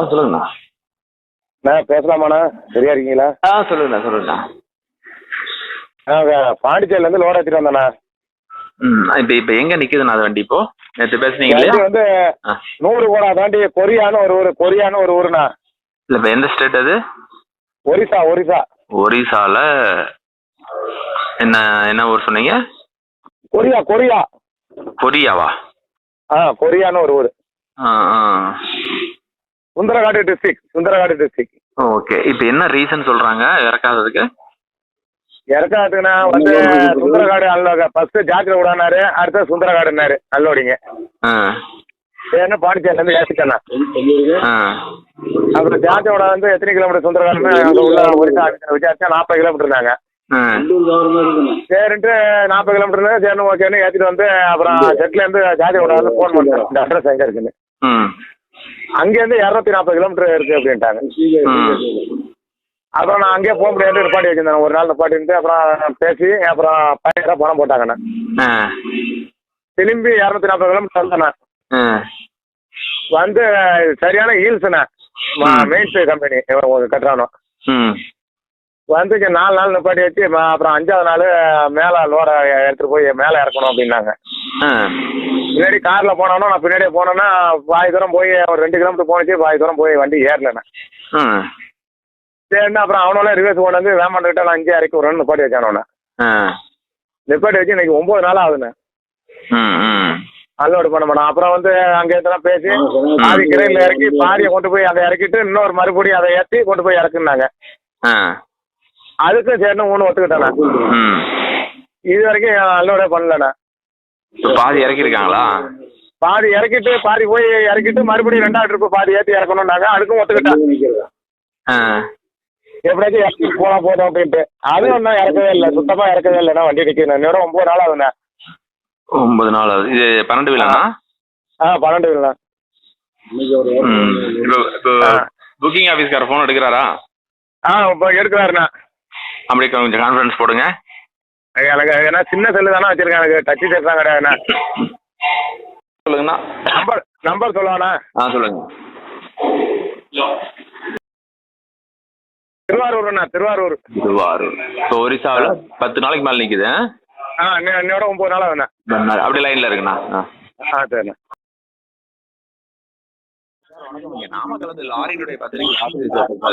Hello சொல்லுங்கண்ணா. அண்ணா பேசலாமாண்ணா? சரியா இருக்கீங்களா? ஆ சொல்லுங்கண்ணா சொல்லுங்கண்ணா. நாங்கள் பாண்டிச்சேரியிலேருந்து லோட் எடுத்துட்டு வந்தேண்ணா. ம் இப்போ இப்போ எங்கே நிற்குதுண்ணா அது வண்டி இப்போ? நேற்று பேசுனீங்க இல்லையா வண்டி வந்து ஆ. நூறு கூட தாண்டி கொரியான்னு ஒரு ஊர் கொரியான்னு ஒரு ஊருண்ணா. இல்லை இப்போ எந்த ஸ்டேட் அது? ஒரிசா ஒரிசா. ஒரிசால? என்ன என்ன ஊர் சொன்னீங்க? Korea Korea. கொரியாவா? ஆ கொரியான்னு ஒரு ஊர். ஆ ஆ. Sundarakadu district Sundarakadu district okay இப்போ என்ன ரீசன் சொல்கிறாங்க இறக்காததுக்கு? இறக்காதுக்குண்ணா வந்து சுந்தரகாடு அல்ல ஃபர்ஸ்ட் ஜாக்கிர விடானாரு அடுத்து சுந்தரகாடுனாரு அல்லோடிங்க. ஏன்னா பாண்டிச்சேரியிலேருந்து ஏசிட்டேண்ணா ஆ. அப்புறம் ஜாக்கிரோட வந்து எத்தனை கிலோமீட்டர் சுந்தரகாடுன்னு அங்கே உள்ள ஒரிசா விசாரிச்சா நாற்பது கிலோமீட்டர் இருந்தாங்க. சரின்ட்டு நாற்பது கிலோமீட்டர் சரி ஓகேன்னு ஏற்றிட்டு வந்து அப்புறம் செட்ல இருந்து ஜாதியோட வந்து ஃபோன் பண்ணேன் இந்த அட்ரஸ் எங்கே இருக்குன்னு. அங்கேருந்து இரநூத்தி நாற்பது கிலோமீட்டர் இருக்கு அப்படின்ட்டாங்க. அப்புறம் நான் அங்கேயே போக முடியாது நிப்பாட்டி வச்சிருந்தேன். ஒரு நாள் நிப்பாட்டிட்டு அப்புறம் பேசி அப்புறம் பையன் பணம் போட்டாங்கண்ணே. திரும்பி இரநூத்தி நாற்பது கிலோமீட்டர் வந்தேண்ணே. வந்து சரியான ஹீல்ஸ்ண்ணே மெயின் கம்பெனி கட்டுறானோ. ம் வந்து இங்க நாலு நாள் நிப்பாட்டி வச்சு அப்புறம் அஞ்சாவது நாள் மேலே லோடை எடுத்துகிட்டு போய் மேலே இறக்கணும் அப்படின்னாங்க. பின்னாடி காரில் போனோன்னா நான் பின்னாடியே போனேன்னா பாதி தூரம் போய் ஒரு ரெண்டு கிலோமீட்டர் போனுச்சு பாதி தூரம் போய் வண்டி ஏறலண்ணே சரிண்ணா அப்புறம் அவனோட ரிவர்ஸ் கொண்டு வந்து வேமாண்டுக்கிட்ட நான் அஞ்சே இறக்கி விட்றேன்னு நிப்பாட்டி வச்சானோண்ணே நிப்பாட்டி வச்சு இன்னைக்கு ஒம்பது நாள் ஆகுதுண்ணே. அன்லோடு பண்ண மாட்டோம் அப்புறம் வந்து அங்கே இதெல்லாம் பேசி பாதி கிரையில் இறக்கி பாதியை கொண்டு போய் அதை இறக்கிட்டு இன்னொரு மறுபடியும் அதை ஏற்றி கொண்டு போய் இறக்குனாங்க அதுக்கும் சரின்னு ஒன்று ஒத்துக்கிட்டேண்ணே. இது வரைக்கும் அன்லோடே பண்ணலண்ணே. பாதி இறக்கிருக்காங்களா பாதி இறக்கிட்டு பாதி போய் இறக்கிட்டு மறுபடியும் ரெண்டாவது ட்ரிப்பு பாதி ஏற்றி இறக்கணும்னாங்க. அதுக்கும் ஒத்துக்கிட்டேன் எப்படியாச்சும் இறக்கி போனால் போதும் அப்படின்ட்டு. அதுவும் இன்னும் இறக்கவே இல்லை. சுத்தமாக இறக்கவே இல்லைண்ணா. வண்டி நிற்கிது இன்னொரு ஒம்பது நாள் ஆகுதுண்ணே. ஒன்பது நாள் ஆகுது. இது பன்னெண்டு விழாண்ணா ஆ பன்னெண்டு ஆ. Booking ஆஃபீஸ்கார phone எடுக்கிறாரா? ஆ இப்போ எடுக்கிறாருண்ணா. அப்படியே கொஞ்சம் கான்ஃபரன்ஸ் போடுங்க. எனக்கு ஏன்னா சின்ன செல்லு தானே வச்சிருக்கேன் எனக்கு டச்சு செட் தான் கிடையாதுண்ணா சொல்லுங்கண்ணா. நம்பர் நம்பர் சொல்லவாண்ணா ஆ சொல்லுங்க. திருவாரூர்ண்ணா திருவாரூர். திருவாரூர். இப்போ ஒரிசாவில் பத்து நாளைக்கு மேலே நிற்குது ஆ? இன்னும் இன்னோட ஒம்பது நாள் ஆகுதுண்ணா அப்படியே லைனில் இருக்குண்ணா. ஆ. ஆ சரிண்ணா. இங்க நாமக்கல் வந்து லாரியினுடைய பத்திரிகை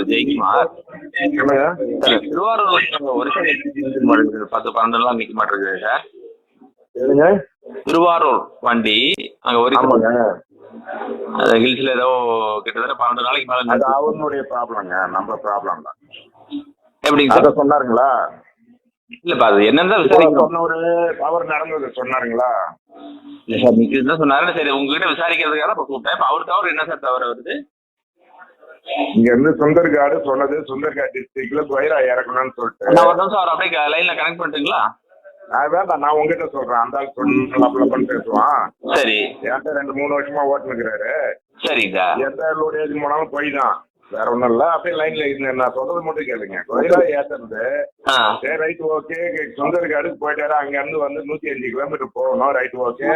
ஜெயக்குமார் சார் நிக்க மாட்டேங்குது பத்து பன்னெண்டு நாள் நிற்க மாட்டேங்குது சார். திருவாரூர் வண்டி அங்கே அது ஹில்ஸ்ல ஏதோ கிட்டத்தட்ட பன்னெண்டு நாளைக்கு மேலே. அவனுடைய ப்ராப்ளங்க நம்ம ப்ராப்ளம் தான். எப்படிங்க சார்? சொன்னாருங்களா? இல்லப்பா அது என்னன்னு விசாரிக்கணும். சொன்னவரு அவர் நடந்தது சொன்னாருங்களா? இல்ல சார் நிக்குதுன்னு தான் சொன்னாரு சரி உங்ககிட்ட விசாரிக்கிறதுக்காக இப்ப கூப்பிட்டேன். இப்ப அவர் தவிர என்ன சார் தவறு வருது? இங்க இருந்து சுந்தர்காடு சொன்னது சுந்தர்காடு டிஸ்ட்ரிக்ட்ல கொயரா இறக்கணும்னு சொல்லிட்டு. நான் ஒரு நிமிஷம் அவர் அப்படியே லைன்ல கனெக்ட் பண்ணிட்டுங்களா? வேண்டாம் நான் உங்ககிட்ட சொல்றேன். அந்த ஆள் சொன்ன பேசுவான் சரி. ரெண்டு மூணு வருஷமா ஓட்டுனுக்குறாரு. சரிங்க சார். எந்த லோடு ஏஜ் போனாலும் போய் தான். வேற ஒண்ணும் இல்ல. அப்படியே லைன்ல இருந்தேன் நான் சொல்றது மட்டும் கேளுங்க. கொயரா ஏத்துறது ஆ. சரி ரைட் ஓகே சுந்தர்காடுக்கு போயிட்டாரு. அங்க இருந்து வந்து நூத்தி அஞ்சு கிலோமீட்டர் போகணும். ரைட் ஓகே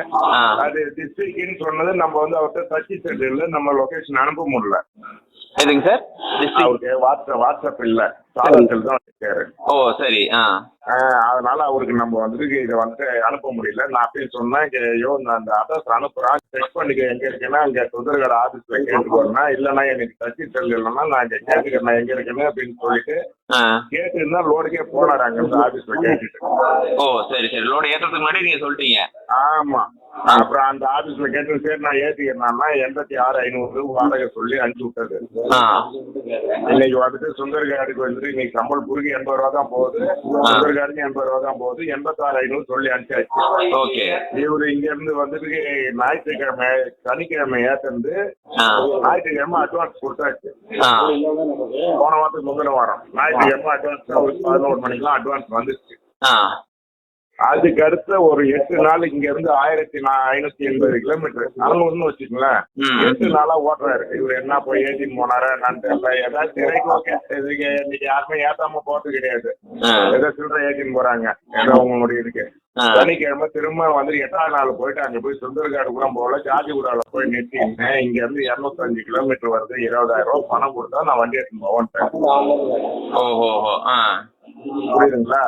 அது டிஸ்ட்ரிக்ட்னு சொன்னது நம்ம வந்து அவர்கிட்ட டச் சென்டர்ல நம்ம லொகேஷன் அனுப்ப முடியல. எதுங்க சார்? அவருக்கு வாட்ஸ்அப் வாட்ஸ்அப் இல்ல. சாதனத்தில் தான் வச்சிருக்காரு ஓ சரி அதனால அவருக்கு நம்ம வந்துட்டு இதை வந்துட்டு அனுப்ப முடியல. நான் அப்படியே சொன்னேன் இங்க, ஐயோ நான் அந்த அட்ரஸ் அனுப்புறேன். செக் பண்ணிக்க எங்க இருக்கேன்னா அங்க சுந்தரகட ஆபீஸ்ல கேட்டுக்கோன்னா இல்லைன்னா எனக்கு டச்சு செல் இல்லைன்னா நான் இங்க கேட்டுக்கிறேன் எங்க இருக்கேன்னு அப்படின்னு சொல்லிட்டு ஆ. கேட்டு இருந்தா லோடுக்கே போனாரு அங்க இருந்து ஆபீஸ்ல கேட்டுட்டு. ஓ சரி சரி. லோடு ஏற்றுறதுக்கு முன்னாடி நீங்க சொல்லிட்டீங்க. ஆமா. அப்புறம் அந்த ஆபீஸ்ல கேட்டு சரி நான் ஏத்திக்கிறேன்னா எண்பத்தி ஆறு ஐநூறு வாடகை சொல்லி அனுப்பிச்சு விட்டது. இன்னைக்கு வந்துட்டு சுந்தர்காடுக்கு வந்துட்டு இன்னைக்கு சம்பல்பூருக்கு எண்பது ரூபா தான் போகுது. சுந்தர்காடுக்கு எண்பது ரூபா தான் போகுது. எண்பத்தாறு ஐநூறு சொல்லி அனுப்பிச்சாச்சு. ஓகே. இவரு இங்க இருந்து வந்துட்டு ஞாயிற்றுக்கிழமை சனிக்கிழமை ஏத்தந்து ஆ. ஞாயிற்றுக்கிழமை அட்வான்ஸ் கொடுத்தாச்சு. போன வாரத்துக்கு முந்தின வாரம். அட்வான்ஸ் அவருக்கு பதினோரு மணிக்கெல்லாம் அட்வான்ஸ் வந்துச்சு அதுக்கு அடுத்த ஒரு எட்டு நாள் இங்க இருந்து ஆயிரத்தி ஐநூத்தி எண்பது கிலோமீட்டர். அறுநூறுன்னு வச்சுக்கோங்களேன். எட்டு நாளா ஓட்டுறாரு. இவர் என்ன போய் ஏத்தின்னு போனாரா என்னன்னு தெரியல. ஏதாவது இன்னைக்கு யாருமே ஏத்தாம போறது கிடையாது. ஏதோ சில்லறை ஏத்தின்னு போறாங்க. ஏதோ உங்களுடைய இதுக்கு. ஆ. சனிக்கிழமை திரும்ப வந்து எட்டாவது நாள் போயிட்டு அங்க போய் சுந்தரகாடு கூட போகல ஜாதிபுரால போய் நிறுத்தினேன் இங்க இருந்து இருநூத்தஞ்சு கிலோமீட்டர் வருது இருபதாயிரம் ரூபாய் பணம் கொடுத்தா நான் வண்டி எடுத்து போவேன்ட்டேன் ஓஹோ ஆ. புரியுதுங்களா?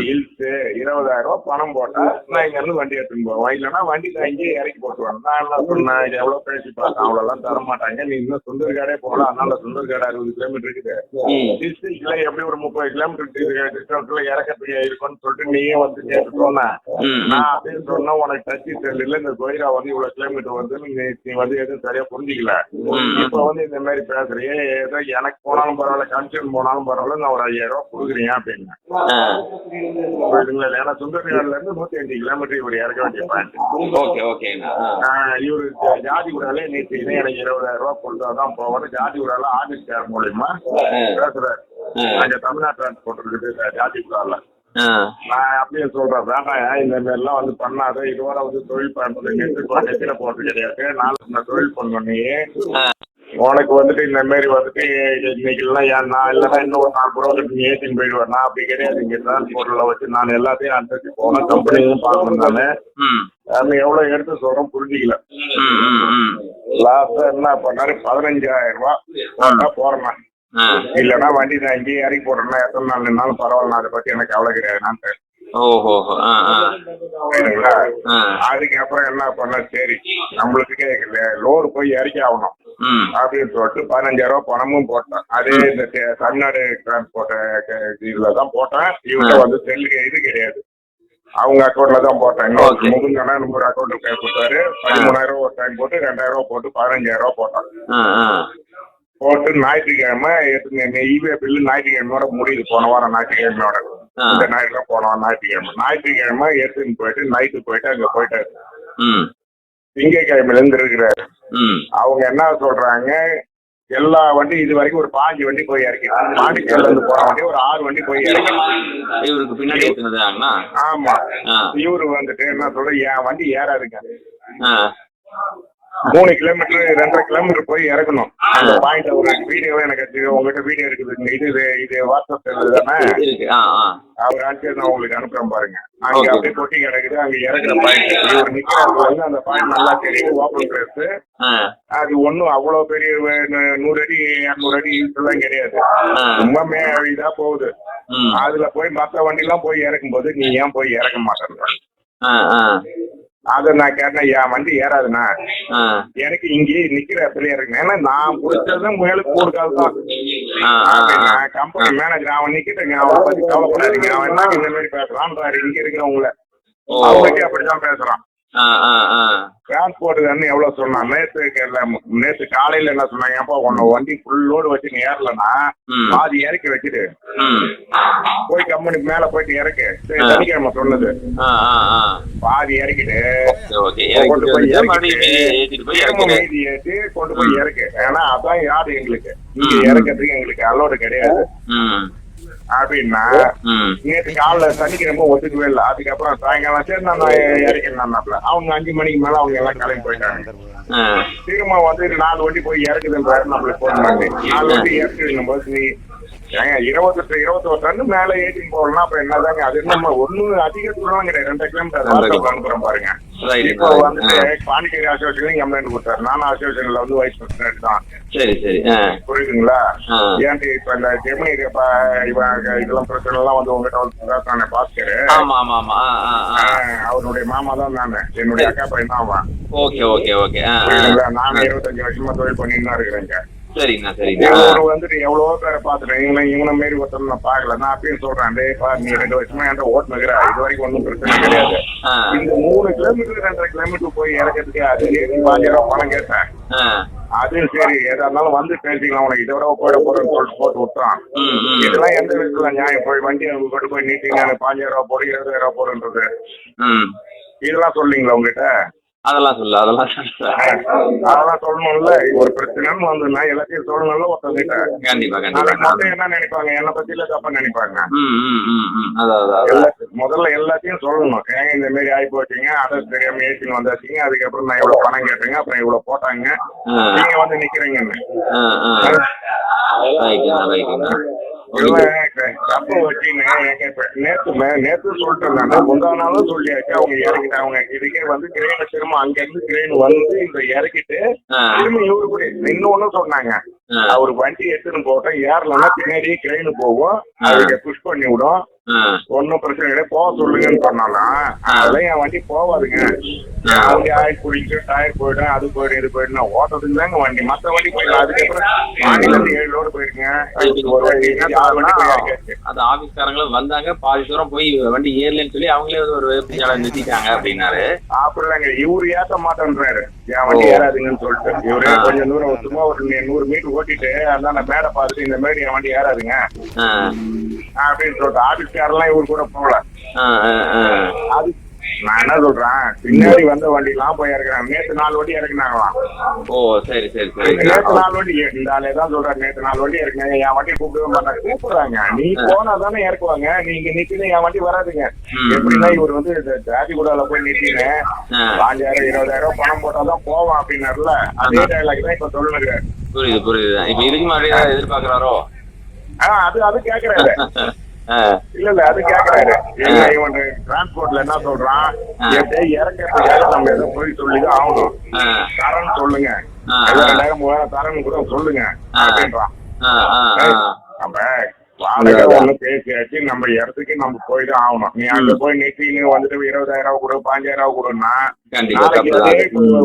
ஹில்ஸ் இருபதாயிரம் ரூபாய் பணம் போட்டா நான் இங்க இருந்து வண்டி எடுத்துன்னு போவேன். இல்லைன்னா வண்டி நான் இங்கேயே இறக்கி போட்டுருவேன். நான் என்ன சொன்னேன் எவ்வளவு பேசி பார்த்தேன் அவ்வளவு தர மாட்டாங்க. நீ இன்னும் சுந்தர்காடே போகலாம் அதனால சுந்தர்காடு அறுபது கிலோமீட்டர் இருக்குது. டிஸ்ட்ரிக்ட்ல எப்படி ஒரு முப்பது கிலோமீட்டர் டிஸ்டன்ஸ்ல இறக்கத்துக்கு இருக்கும்னு சொல்லிட்டு நீயே வந்து கேட்டு சொன்ன ம், நான் அப்படின்னு சொன்னா உனக்கு டச்சு தெரியல இந்த கோயிலா வந்து இவ்வளவு கிலோமீட்டர் வந்து நீ வந்து எதுவும் சரியா புரிஞ்சுக்கல. இப்ப வந்து இந்த மாதிரி பேசுறியே ஏதோ எனக்கு போனாலும் பரவாயில்ல கமிஷன் போனாலும் பரவாயில்ல நான் ஒரு ஐயாயிரம் ரூபாய் கொடுக்குறேன் அப்படின்னு. ஆ புரியுதுங்களா ஏன்னா சுந்தரகாடுல இருந்து நூத்தி அஞ்சு கிலோமீட்டர் இவர் இறக்க வேண்டிய ஓகே ஆஹ் இவரு ஜாதி உடாலே நேற்று எனக்கு இருபதாயிரம் ரூபாய் கொடுத்தா தான் ஜாதி உடால ஆபீஸ் கேர் மூலியமா பேசுறாரு. அங்க தமிழ்நாடு டிரான்ஸ்போர்ட் இருக்குது ஜாதி உடால. நான் அப்படியே சொல்றேன் வேண்டாம் இந்த மாதிரி எல்லாம் வந்து பண்ணாத? இதுவரை வந்து தொழில் நெட்டு நெத்தில போறது கிடையாது. நாளைக்கு நான் தொழில் ஆ. உனக்கு வந்துட்டு இந்த மாதிரி வந்துட்டு இன்னைக்கு எல்லாம் ஏன் நான் இல்லைன்னா இன்னும் ஒரு நாலு ப்ரோக்கெட் நீ ஏற்றின்னு போயிடுவேன் நான் அப்படி கிடையாது. இங்க டிரான்ஸ்போர்ட்ல வச்சு நான் எல்லாத்தையும் அனுசரிச்சு போனேன் கம்பெனியும் பார்க்கணும் நானு. அது எவ்வளவு எடுத்து சொல்றேன் புரிஞ்சுக்கல. ம் ம் ம். லாஸ்ட் என்ன பண்ணாரு? பதினஞ்சாயிரம் ரூபாய் போட்டா போறேன் இல்லைன்னா வண்டி நான் இங்கேயே இறக்கி போடுறேன்னா எத்தனை நாள் நின்னாலும் பரவாயில்ல அதை பத்தி எனக்கு கவலை கிடையாது நான் ஓஹோ. அதுக்கப்புறம் என்ன பண்ண சரி நம்மளுக்கு லோடு போய் இறக்கி ஆகணும். அப்படின்னு சொல்லிட்டு பதினஞ்சாயிரம் ரூபாய் பணமும் போட்டேன். அதே இந்த தமிழ்நாடு டிரான்ஸ்போர்ட் இதுல தான் போட்டேன். இவங்க வந்து செல்லுக்கு இது கிடையாது. அவங்க அக்கௌண்ட்ல தான் போட்டேன். இன்னொரு. முகுந்தனா நம்பர் அக்கௌண்ட் பேர் கொடுத்தாரு. பதிமூணாயிரம் ரூபாய் ஒரு டைம் போட்டு ரெண்டாயிரம் ரூபாய் போட்டு பதினஞ்சாயிரம் ரூபாய் ஆ போட்டு ஞாயிற்றுக்கிழமை இவே பில்லு ஞாயிற்றுக்கிழமையோட முடியுது. போன வாரம் ஞாயிற்றுக்கிழமையோட. இந்த ஞாயிற்றுக்கிழமை போன வாரம் ஞாயிற்றுக்கிழமை. ஞாயிற்றுக்கிழமை எடுத்துன்னு போயிட்டு நைட்டு போயிட்டு அங்க போயிட்டாரு. திங்கக்கிழமையில இருந்து இருக்கிறாரு. அவங்க என்ன சொல்றாங்க? எல்லா வண்டி இது வரைக்கும் ஒரு பாஞ்சு வண்டி போய் இறக்கி பாண்டிச்சேரியில இருந்து போன வண்டி ஒரு ஆறு வண்டி போய் இறக்கி இவருக்கு பின்னாடி ஆமா. இவரு வந்துட்டு என்ன சொல்ற என் வண்டி ஏறாதுங்க. மூணு கிலோமீட்டர் ரெண்டரை கிலோமீட்டர் போய் இறக்கணும் அந்த பாயிண்ட் ஒரு வீடியோ எனக்கு உங்ககிட்ட வீடியோ இருக்குது. இது இது வாட்ஸ்அப் தானே? அவர் அனுப்பிச்சு நான் உங்களுக்கு அனுப்புறேன் பாருங்க. அங்க. அப்படியே கொட்டி கிடக்குது. அங்க இறக்குற பாயிண்ட் இவர் வந்து அந்த பாயிண்ட் நல்லா தெரியுது. ஓப்பன் பிளேஸ் அது ஒண்ணும் அவ்வளவு பெரிய நூறு அடி இரநூறு அடி எல்லாம் கிடையாது. ரொம்ப மே இதா போகுது. அதுல போய் மத்த வண்டி எல்லாம் போய் இறக்கும் போது நீ ஏன் போய் இறக்க ஆ. அத நான் கேட்டேன் என் வண்டி ஏறாதுண்ணா. எனக்கு இங்கேயே நிக்கிற இறக்கணும் ஏன்னா நான் பிடிச்சது முயலுக்கு ஒரு கால் தான் கம்பெனி மேனேஜர் அவன் நிக்கிட்டுங்க. அவனை பத்தி கவலைப்படாதீங்க. அவன் என்ன இந்த மாதிரி பேசுறான்றாரு. இங்க இருக்கிறவங்கள. அவனுக்கே அப்படிதான் பேசுறான். ஆ ஆ ஆ. டிரான்ஸ்போர்ட் தானே எவ்வளவு சொன்னான்? நேத்து நேத்து காலையில என்ன சொன்னாங்க? அப்பா உன்னை வண்டி ஃபுல் லோடு வச்சு நீ ஏறலன்னா பாதி இறக்கி வச்சுட்டு போய் கம்பெனிக்கு மேல போயிட்டு இறக்கு. சனிக்கிழமை சொன்னது. பாதி இறக்கிட்டு கொண்டு போய் வந்து மீதி ஏற்றி கொண்டு போய் இறக்கு. ஏன்னா அதான் யாரு எங்களுக்கு? இங்க. இறக்கிறதுக்கு எங்களுக்கு அலோடு கிடையாது. அப்படின்னா நேற்று காலைல சனிக்கிழமை ஒத்துக்கவே இல்லை. அதுக்கப்புறம் சாயங்காலம் சரி நான் இறக்கிறேன்னாப்ல அவங்க அஞ்சு மணிக்கு மேல அவங்க எல்லாம் கிளம்பி போயிட்டாங்க. திரும்ப வந்து நாலு வண்டி போய் இறக்குதுன்றாரு நம்மளுக்கு போன் பண்ணி. நாலு வண்டி இறக்குதுங்கும் போது ஏங்க இருபத்தெட்டு இருபத்தோரு டன்னு மேல ஏற்றின்னு போகலாம் அப்புறம் என்னதாங்க? அது நம்ம ஒண்ணு அதிக தூரம் கிடையாது ரெண்டு கிலோமீட்டர் அனுப்புறோம் பாருங்க. இப்போ வந்துட்டு பாண்டிச்சேரி அசோசியேஷன் கம்ப்ளைண்ட் கொடுத்தாரு. நானும் அசோசியேஷன்ல வந்து வைஸ் பிரசிடென்ட் தான். சரி சரி. புரியுதுங்களா. ஏன்ட்டு இப்ப இந்த ஜெமினி இதெல்லாம் பிரச்சனை எல்லாம் வந்து உங்ககிட்ட வந்து பேசுறானே பாஸ்கர். அவருடைய மாமா தான் நானு. என்னுடைய அக்கா பையன் தான் அவன். Okay okay okay. நானும் இருபத்தஞ்சு வருஷமா தொழில் பண்ணிட்டு தான் இருக்கிறேங்க. வந்துட்டு எவ்வளவோ பேரை பாத்துட்டேன் இவனை இவனை மாரி ஒருத்தர் நான் பாக்கல நான் அப்பயும் சொல்றேன் டேய் பா நீ ரெண்டு வருஷமா என்கிட்ட ஓட்டுனுக்கிற இது வரைக்கும் ஒன்றும் பிரச்சனை கிடையாது. இந்த மூணு கிலோமீட்டர் ரெண்டரை கிலோமீட்டர் போய் இறக்கிறதுக்கு அது பாஞ்சு ரூபா பணம் கேட்டேன். அது சரி எதா இருந்தாலும் வந்து பேசிக்கலாம். உனக்கு இதோட போயிட போறேன்னு சொல்லிட்டு போட்டு விட்டான். இதெல்லாம் எந்த விதத்துல நியாயம்? போய் வண்டி கொண்டு போய் நீட்டிங்க பாஞ்சாயிரம் ரூபா போடு இருபதாயிரம் ரூபா போடுன்றது. ம். இதெல்லாம் சொல்றீங்களா உங்ககிட்ட? அதெல்லாம் சொல்லு அதெல்லாம் சொல்லு. அதெல்லாம் சொல்லணும்ல ஒரு பிரச்சனைன்னு வந்துன்னா எல்லாத்தையும் சொல்லணும்ல ஒருத்தவங்கிட்ட கண்டிப்பா கண்டிப்பா என்ன நினைப்பாங்க? என்ன பத்தியில தப்பா நினைப்பாங்க. முதல்ல எல்லாத்தையும் சொல்லணும். ஏங்க இந்த மாதிரி ஆகி போச்சுங்க? அதை தெரியாம ஏசின்னு வந்தாச்சுங்க. அதுக்கப்புறம் நான் இவ்வளவு பணம் கேட்டேங்க அப்புறம் இவ்வளவு போட்டாங்க? நீங்க வந்து நிக்கிறீங்கன்னு. மே- நேத்து சொல்லிட்டு இருந்தாங்க முந்தா நாளும் சொல்லியாச்சு. அவங்க இறக்கிட்டாங்க இதுக்கே வந்து கிரெயினை திரும்ப அங்க இருந்து கிரெயின் வந்து இந்த இறக்கிட்டு திரும்ப இவரு கூட இன்னொன்னு சொன்னாங்க. அவர் வண்டி எடுத்துன்னு போட்டோம். ஏறலன்னா பின்னாடியே கிரெயின் போகும். அதுக்கு புஷ் பண்ணி விடும் ஒன்னும் பிரச்சனை கிடையாது. போக சொல்லுங்கன்னு சொன்னாலும் அதெல்லாம் என் வண்டி போவாதுங்க. வண்டி ஆயில் குடிச்சு டயர் போயிடும் அது போயிடும் இது போயிடும் ஓட்டத்துக்கு தாங்க வண்டி. மத்த வண்டி போயிடும் அதுக்கப்புறம் மாநில ஏழு லோடு போயிருக்குங்க ஒரு வண்டி ஆறு வண்டி போய் இறக்கியாச்சு. அது ஆபீஸ்காரங்களும் வந்தாங்க பாதி தூரம் போய் வண்டி ஏறலன்னு சொல்லி அவங்களே ஒரு வேப்பிச்சால நிறுத்திட்டாங்க அப்படின்னாரு. அப்படிதாங்க இவரு ஏத்த மாட்டேன்றாரு. என் வண்டி. ஏறாதுங்கன்னு சொல்லிட்டு. இவரு. கொஞ்சம் தூரம் சும்மா ஒரு நூறு மீட்டர் ஓட்டிட்டு அதான் நான் மேடை பார்த்துட்டு இந்த மாதிரி என் வண்டி ஏறாதுங்க. அப்படின்னு சொல்லிட்டு ஆபீஸ்காரெல்லாம் இவரு கூட போகல. அது நான் என்ன சொல்றேன்? பின்னாடி வந்த வண்டி எல்லாம் போய் இறக்குறாங்க. நேத்து நாலு வண்டி இறக்குனாங்களாம் ஓ சரி சரி சரி நேத்து நாலு வண்டி இந்த ஆளே தான் சொல்றாரு நேத்து நாலு வண்டி இறக்குனாங்க. என் வண்டி கூப்பிடவே மாட்டாங்க. கூப்பிடுறாங்க. நீ போனா தானே இறக்குவாங்க. நீங்க நிக்கினு என் வண்டி வராதுங்க. எப்படின்னா இவர் வந்து இந்த ஜாதிகுடால போய் நிக்கினு ஆ, பாஞ்சாயிரம் இருபதாயிரம் பணம் போட்டாதான் போவான் அப்படின்னாருல. அதே டைலாக் தான் இப்ப சொல்லுங்க புரியுது புரியுது. இப்ப இதுக்கு மாதிரி எதிர்பார்க்கறாரோ? ஆஹ் அது அது கேக்குறாரு இல்ல இல்ல அது கேக்குறாரு. இவன் டிரான்ஸ்போர்ட்ல என்ன சொல்றான்? இறக்கிறதுக்காக நம்ம ஏதோ போய் சொல்லிதான் ஆகணும். தரேன்னு சொல்லுங்க. ரெண்டாயிரம் மூவாயிரம் தரேன்னு கூட சொல்லுங்க. அப்படின்றான். நம்ம வாடகை ஒண்ணு பேசியாச்சு நம்ம இடத்துக்கு நம்ம போய் தான் ஆகணும். நீ அங்க போய் நிறுத்தின்னு வந்துட்டு இருபதாயிரம் ரூபாய் கொடு பாஞ்சாயிரம் ரூபாய் கொடுன்னா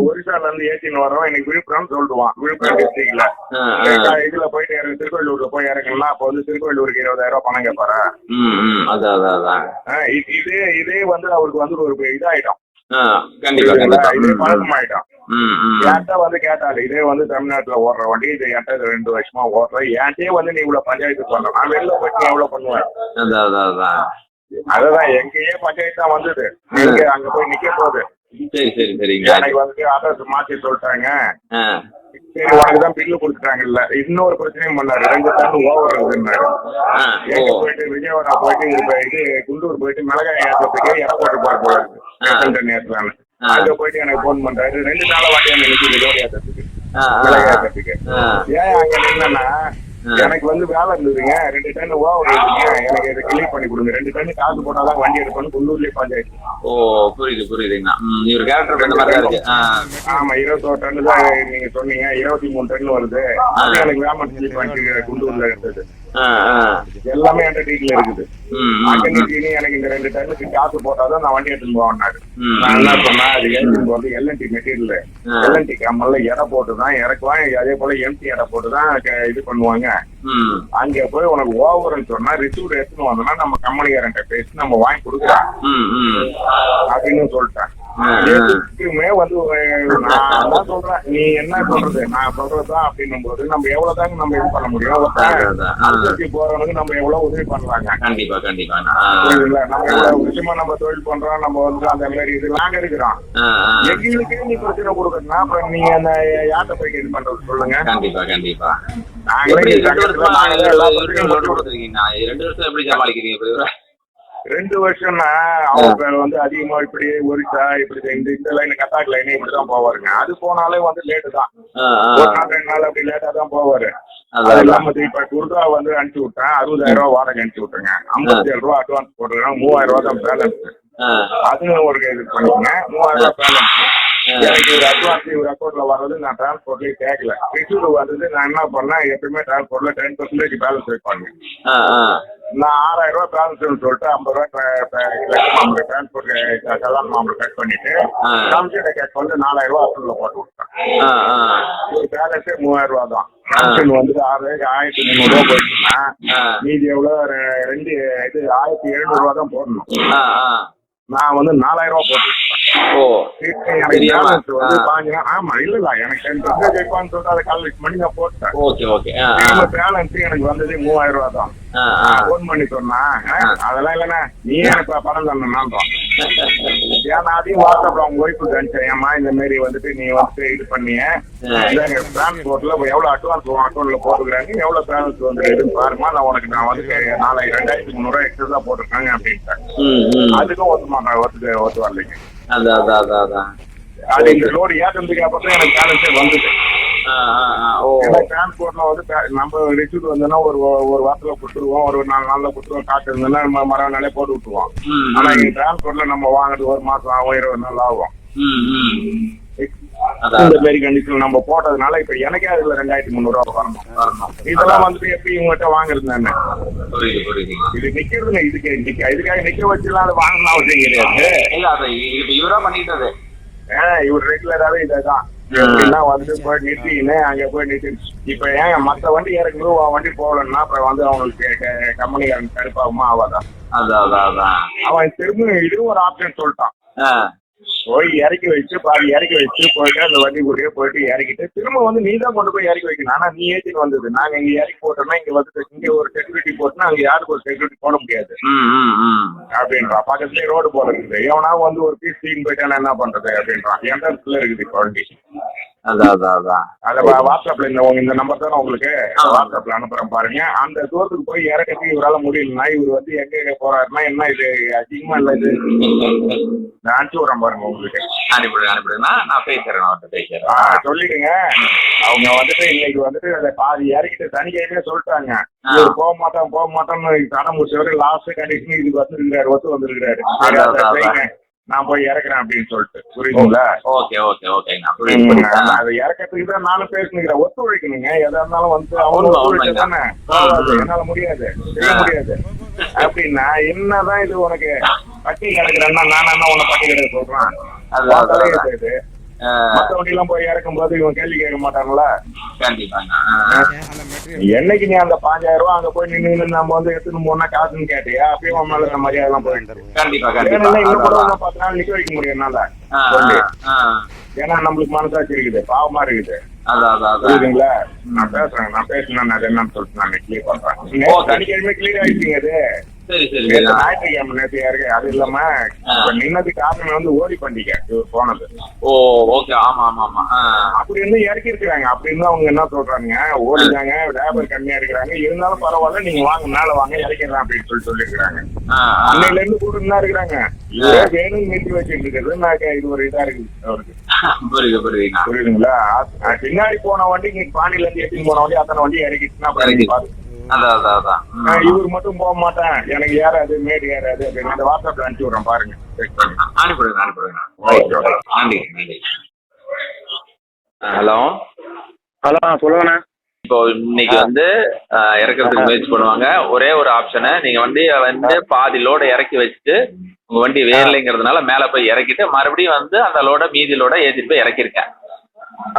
ஒரிசால இருந்து ஏற்றின்னு வரோம் எனக்கு விழுப்புரம் சொல்லிடுவான் விழுப்புரம் டிஸ்ட்ரிக்ட்ல. இதுல போயிட்டு இறங்கு. திருக்கோயிலூர்ல போய் இறங்கணும்னா அப்போ வந்து திருக்கோயிலூருக்கு இருபதாயிரம் ரூபாய் பணம் கேட்பாரு இதே இதே வந்து அவருக்கு வந்து ஒரு இதாயிடும். என்கிட்ட வந்து கேட்டாரு? இதே வந்து தமிழ்நாட்டுல ஓடுற வண்டி இது என்கிட்ட ரெண்டு வருஷமா ஓடுற. என்கிட்டயே வந்து நீ இவ்வளவு பஞ்சாயத்து பண்ண? நான் வெளில போய் நீ எவ்வளவு பண்ணுவேன் அதுதான் எங்கேயே பஞ்சாயத்து தான் வந்தது. எங்க அங்க போய் நிக்க போகுது? சரி சரி சரிங்க எனக்கு வந்து அட்ரஸ் மாத்தி சொல்லிட்டாங்க. சரி உனக்கு தான் பில்லு கொடுத்துட்டாங்கல்ல. இன்னொரு பிரச்சனையும் பண்ணாரு. ரெண்டு டன் ஓவர் இருக்குன்னாரு எங்க போயிட்டு விஜயவாடா போயிட்டு இது குண்டூர் போயிட்டு மிளகாய் ஏற்றத்துக்கு ஏர்போர்ட் போற போல இருக்கு நேரத்துல ஆ. அங்க போயிட்டு எனக்கு போன் பண்றாரு. ரெண்டு நாளா வாட்டி அங்க ஏற்றத்துக்கு. ஆ, மிளகாய் ஏற்றத்துக்கு. ஏன் அங்க நின்னா எனக்கு வந்து வேலை இருந்ததுங்க. ரெண்டு டன் ஓவர் எனக்கு இதை கிளீன் பண்ணி கொடுங்க. ரெண்டு டன் காசு போட்டாதான் வண்டி எடுக்கணும் குண்டூர்லயே பஞ்சாயத்து. ஓ புரியுது புரியுதுங்கண்ணா இவர் கேரக்டர் இந்த மாதிரி இருக்கு. ஆமா இருபத்தோரு டன் தான் நீங்க சொன்னீங்க. இருபத்தி மூணு டன் வருது. அது எனக்கு கிளீன் பண்ணி குண்டூர்ல இருந்தது. எல்லாமே என்கிட்ட டீட்ல இருக்குது நிறுத்தி எனக்கு இந்த ரெண்டு டன்னுக்கு காசு போட்டாதான் நான் வண்டி எடுத்துன்னு போவேன்னாரு. நான். என்ன பண்ணேன்? அது ஏற்றின்னு போறது எல்என்டி மெட்டீரியல். எல்என்டி கம்மல்ல எடை போட்டு தான் இறக்குவாங்க அதே போல எம்டி எடை போட்டு தான் க- இது பண்ணுவாங்க. அங்க போய் உனக்கு ஓவர்னு சொன்னா ரிசீவ்ட் எடுத்துன்னு வந்தோம்னா நம்ம கம்பெனிக்காரன்ட்ட பேசி நம்ம வாங்கி ம். அப்படின்னு சொல்லிட்டேன். எதுக்குமே வந்து நான் சொல்றேன். நீ என்ன சொல்றது? நான் சொல்றதுதான் அப்படின்னும் போது நம்ம எவ்வளவுதாங்க நம்ம இது பண்ண முடியும்? போறவனுக்கு நம்ம எவ்வளவு உதவி பண்றாங்க கண்டிப்பா ஆ, புரியுதுங்களா? நம்ம எவ்வளவு விஷயமா நம்ம தொழில் பண்றோம் நம்ம வந்து அந்த மாதிரி இது நாங்க இருக்கிறோம். எங்களுக்கே நீ பிரச்சனை கொடுக்கணும்னா அப்புறம் நீங்க அந்த யார்கிட்ட போய் இது பண்றது சொல்லுங்க. கண்டிப்பா கண்டிப்பா. நாங்களே ரெண்டு வருஷமா எப்படி சமாளிக்கிறீங்க? ரெண்டு வருஷம்னா அவங்க வந்து அதிகமா இப்படி ஒரிசா இப்படி இந்த இந்த லைன் கத்தாக் லைன் இப்படிதான் போவாருங்க. அது போனாலே வந்து லேட்டு தான். ஒரு நாள் ரெண்டு நாள் அப்படி லேட்டா தான் போவாரு. அது. இல்லாம இப்ப குர்தா வந்து அனுப்பிச்சு விட்டேன். அறுபதாயிரம் ரூபாய் வாடகை அனுப்பிச்சு விட்டுருங்க. ஐம்பத்தி ஏழு ரூபாய் அட்வான்ஸ் போட்டுருக்கேன். மூவாயிரம் ரூபாய் தான் பேலன்ஸ் அதுவும் ஒரு இது பண்ணிக்கங்க. மூவாயிரம் ரூபாய் பேலன்ஸ் எனக்கு ஒரு அட்வான்ஸ் ஒரு அக்கௌண்ட்ல வர்றது நான் டிரான்ஸ்போர்ட்லயே கேட்கல ரிசீவ் வந்தது நான் என்ன பண்ணேன் எப்பயுமே டிரான்ஸ்போர்ட்ல டென் பர்சன்டேஜ் பேலன்ஸ் வைப்பாங்க. நான் ஆறாயிரம் ரூபாய் பேலன்ஸ்னு சொல்லிட்டு ஐம்பது ரூபாய் டிரான்ஸ்போர்ட் கல்யாண மாம்பழம் கட் பண்ணிட்டு. கமிஷனை கட் பண்ணிட்டு நாலாயிரம் ரூபாய் அக்கௌண்ட்ல போட்டு விட்டேன். ஒரு பேலன்ஸே மூவாயிரம் ரூபாய் தான் கமிஷன் வந்து ஆறு ஆயிரத்தி முந்நூறு போயிடுச்சுன்னா ஆ. மீதி எவ்வளவு ரெண்டு இது ஆயிரத்தி எழுநூறு தான் போடணும். நான் வந்து நாலாயிரம் ரூபாய் போட்டு ஓ. ஆமா இல்ல இல்ல எனக்கு டென் பர்சன்டேஜ் வைப்பான்னு சொல்லிட்டு அதை கால்குலேட் பண்ணி நான் போட்டேன். Okay okay. பேலன்ஸ் எனக்கு வந்தது மூவாயிரம் ரூபாய் தான். ஃபோன் பண்ணி சொன்னா அதெல்லாம் இல்லைண்ணே. நீ எனக்கு பணம் தரணும்னான்றோம் ஏன் நான் அதையும் வாட்ஸ்அப்ல அவங்க ஒய்ஃபுக்கு அனுப்பிச்சேன். ஏம்மா இந்த மாதிரி வந்துட்டு நீ வந்துட்டு இது பண்ணிய. டிரான்ஸ்போர்ட்ல எவ்வளவு அட்வான்ஸ் அக்கௌண்ட்ல போட்டுக்கிறாங்க எவ்வளவு பேலன்ஸ் வந்து எதுன்னு பாருமா? நான் உனக்கு நான் வந்து நாலாயிரம் ரெண்டாயிரத்தி முந்நூறு எக்ஸ்ட்ரா போட்டிருக்காங்க ம். அதுக்கும் ஒத்து மாட்டாங்க ஒத்து ஒத்து வரலைங்க அதான் அதான் அதான் அதான் அது இந்த லோடு ஏற்றதுக்கு அப்புறம் எனக்கு பேலன்ஸே வந்தது. டிரான்ஸ்போர்ட்ல வந்து நம்ம ரிசீட் வந்தோம்னா ஒரு ஒரு வாரத்துல கொடுத்துருவோம் ஒரு நாலு நாள்ல கொடுத்துருவோம் காசு இருந்ததுன்னா நம்ம மரம் நாளே போட்டு விட்டுருவோம். ஆனா இங்க டிரான்ஸ்போர்ட்ல நம்ம வாங்குறது ஒரு மாசம் ஆகும் இருபது நாள் ஆகும். இந்த. மாதிரி கண்டிஷன் நம்ம போட்டதுனால இப்ப எனக்கே அதுல ரெண்டாயிரத்தி முந்நூறு ரூபா வரணும். இதெல்லாம் வந்துட்டு எப்படி இவங்ககிட்ட வாங்குறது புரியுது இது நிக்கிறதுங்க இதுக்கு நிக்க இதுக்காக நிக்க வச்சுலாம் அது வாங்கணும் அவசியம் கிடையாது. இல்ல அது இவரா பண்ணிட்டது ஏன் இவர் ரெகுலராவே இதான் வந்து போய் நிறுத்தின்னு அங்க போய் நிறுத்தி இப்ப ஏன் மத்த வண்டி இறக்கும்போது உன் வண்டி போகலன்னா அப்புறம் வந்து அவங்களுக்கு கம்பெனிக்காரன் கடுப்பாகுமா அதான் அவன் திரும்ப இதுவும் ஒரு ஆப்ஷன் சொல்லிட்டான். போய் இறக்கி வச்சு பாதி இறக்கி வச்சு போயிட்டு அந்த வண்டி கூடயே போயிட்டு இறக்கிட்டு திரும்ப வந்து நீ தான் கொண்டு போய் இறக்கி வைக்கணும். ஆனா நீ ஏற்றிட்டு வந்தது. நாங்க இங்க இறக்கி போட்டோம்னா இங்க வந்து இங்க ஒரு செக்யூரிட்டி போட்டோம்னா அங்க யாருக்கு ஒரு செக்யூரிட்டி போட முடியாது. அப்படின்றா. பக்கத்துலயே ரோடு போல இருக்குது. எவனா வந்து ஒரு பீஸ் தூக்கின்னு போயிட்டானா என்ன பண்றது அப்படின்றான் என்ட்ரன்ஸ்ல இருக்குது இப்போ வண்டி அதான் அதான் அதான். அத வாட்ஸ்அப்ல இந்த இந்த நம்பர் தானே உங்களுக்கு. வாட்ஸ்அப்ல அனுப்புறேன் பாருங்க. அந்த தூரத்துக்கு போய் இறக்கறதுக்கு இவரால முடியலன்னா இவர் வந்து எங்க எங்க போறாருன்னா என்ன இது அதிகமா இல்ல இது? நான் அனுப்பிச்சு விடுறேன் பாருங்க உங்களுக்கு. அனுப்பிடுங்க அனுப்பிடுங்க நான் பேசுறேன் அவர்கிட்ட ஆ, பேசுறேன் சொல்லிடுங்க. அவங்க வந்துட்டு இன்னைக்கு வந்துட்டு அதை பாதி இறக்கிட்டு சனிக்கிழமையே சொல்லிட்டாங்க. ஆ. இவர் போக மாட்டோம் போக மாட்டோம்னு தடம் முடிச்சவரு லாஸ்ட் கண்டிஷன் இதுக்கு வந்துருக்காரு ஒத்து வந்திருக்காரு நான் போய் இறக்குறேன் அப்படின்னு சொல்லிட்டு. புரியுதுங்களா? ஓகே ஓகே புரியுது அது இறக்கத்துக்கு தான் நானும் பேசுனுக்கிறேன் ஒத்துழைக்கணுங்க. எதா இருந்தாலும் வந்து அவங்க உண்மை, ஒத்துழைச்சா உண்மைங்க. தானே போகாது, ம். என்னால முடியாது. முடியாது. அப்படின்னா என்னதான் இது உனக்கு பட்டி கிடக்குறேன்னா நான் என்ன உன்னை பட்டி கிடக்க சொல்றேன். மத்த வண்டி எல்லாம் போய் இறக்கும் போது இவன் கேள்வி கேட்க மாட்டாங்களா என்னைக்கு நீ அந்த பாஞ்சாயிரம் ரூபாய் அங்க போய் நின்று நம்ம வந்து எடுத்துன்னு போனா காசுன்னு கேட்டியா? அப்பயும் உன் மேல மரியாதை எல்லாம் இன்னும் பத்து நாள் நிக்க வைக்க முடியும் என்னால. ஏன்னா நம்மளுக்கு மனசாட்சி இருக்குது பாவமா இருக்குது. புரியுதுங்களா? நான் பேசுறேன் நான் பேசினேன் அது என்னன்னு சொல்லிட்டு நான் கிளியர் பண்றேன். சனிக்கிழமை கிளியர் ஆயிடுச்சுங்க அது. சரி சரி ஞாயிற்றுக்கிழமை நேற்று இருக்கு அது இல்லாம நின்னது காரணம் வந்து ஓடி பண்டிகை போனது. ஓ ஓகே. ஆமா ஆமா ஆமா. அப்படி இருந்து இறக்கி இருக்கிறாங்க. அப்படி இருந்து அவங்க என்ன சொல்றாங்க ஓடிதாங்க லேபர் கம்மியா இருக்கிறாங்க. இருந்தாலும் பரவாயில்ல நீங்க வாங்க மேல வாங்க இறக்கிடலாம் அப்படின்னு சொல்லி சொல்லிருக்காங்க. அன்னையில இருந்து கூட என்ன இருக்கிறாங்க. வேணும் நிறுத்தி வச்சுட்டு இருக்கிறது. நான் இது ஒரு இதா இருக்குது அவருக்கு. புரியுது புரியுதுங்களா? பின்னாடி போன வண்டி இங்க பாண்டியில இருந்து எடுத்துன்னு போன வண்டி அத்தனை வண்டி இறக்கிட்டுனா அப்புறம் நீங்க பாருங்க. இவர் மட்டும் போக மாட்டேன். எனக்கு ஏறாது மேடு ஏறாது அப்படின்னு அந்த வாட்ஸ்அப்ல அனுப்பிச்சு விடுறேன் பாருங்க. அனுப்பிடுங்க அனுப்பிடுங்க. ஹலோ? ஹலோ சொல்லுங்கண்ணா. இப்போ இன்னைக்கு வந்து இறக்கறதுக்கு முயற்சி பண்ணுவாங்க. ஒரே ஒரு ஆப்ஷனு நீங்க வண்டியை வந்து பாதி லோட இறக்கி வச்சுட்டு உங்க வண்டி வேர்லைங்கிறதுனால மேல போய் இறக்கிட்டு மறுபடியும் வந்து அந்த லோட மீதி லோட ஏத்திட்டு போய் இறக்கிருக்கேன்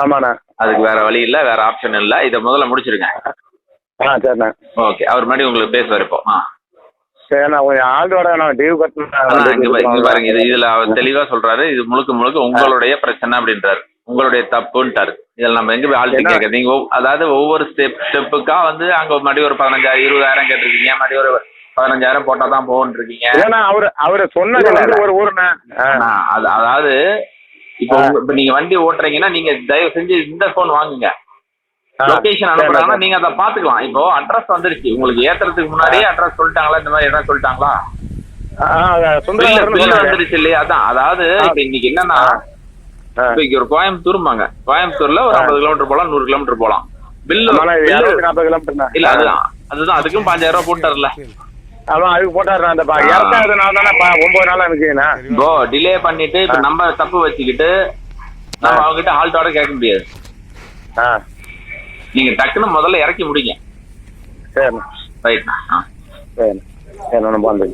ஆமாண்ணா. அதுக்கு வேற வழி இல்ல வேற ஆப்ஷன் இல்ல. இதை முதல்ல முடிச்சிருங்க. ஆ சரிண்ணா. ஓகே அவர் முன்னாடி உங்களுக்கு பேசுவார் இப்போ. ஆ. சரிண்ணா கொஞ்சம் ஆள்தோட நான் டியூ பாருங்க இது இதுல அவர் தெளிவா சொல்றாரு இது முழுக்க முழுக்க உங்களுடைய பிரச்சனை அப்படின்றாரு. உங்களுடைய தப்புன்ட்டாரு. இதுல நம்ம எங்க போய் என்ன? கேட்கறது? நீங்க அதாவது ஒவ்வொரு ஸ்டெப் ஸ்டெப்புக்கா வந்து அங்க மறுபடியும் ஒரு பதினஞ்சாயிரம் இருபதாயிரம் கேட்டிருக்கீங்க மறுபடியும் ஒரு பதினஞ்சாயிரம் போட்டா தான் போகணும் இருக்கீங்க இல்லைண்ணா அவரு அவரு சொன்னது வந்து ஒரு அது அதாவது இப்போ இப்ப நீங்க வண்டி ஓட்டுறீங்கன்னா நீங்க தயவு செஞ்சு இந்த போன் வாங்குங்க. லொகேஷன் அனுப்புறாங்கன்னா நீங்க அதை பாத்துக்கலாம். இப்போ அட்ரஸ் வந்துருச்சு. உங்களுக்கு ஏத்துறதுக்கு முன்னாடியே அட்ரஸ் சொல்லிட்டாங்களா? இந்த மாதிரி இடம் சொல்லிட்டாங்களா? வந்துருச்சு இல்லையா? அதான். அதாவது இப்ப இன்னைக்கு என்னன்னா இப்ப ஒரு கோயம்புத்தூர்மாங்க கோயம்புத்தூர்ல ஒரு. ஐம்பது கிலோமீட்டர் போலாம் நூறு கிலோமீட்டர் போலாம் பில்லு நாற்பது கிலோமீட்டர் இல்ல அதுதான். அதுதான். அதுக்கும் பாஞ்சாயிரம் ரூபாய் போட்டார்ல அதான் அதுக்கு போட்டாரு அந்த ஆ. இறக்காதனால தானே ஒன்பது நாள் இருக்குண்ணா இப்போ டிலே பண்ணிட்டு இப்ப நம்ம தப்பு வச்சுக்கிட்டு நம்ம அவங்க கிட்ட ஹால்ட்டோட கேட்க முடியாது. நீங்க டக்குன்னு முதல்ல இறக்கி முடிங்க. சரிண்ணா. ரைட் சரிண்ணா. சரி நான் வந்து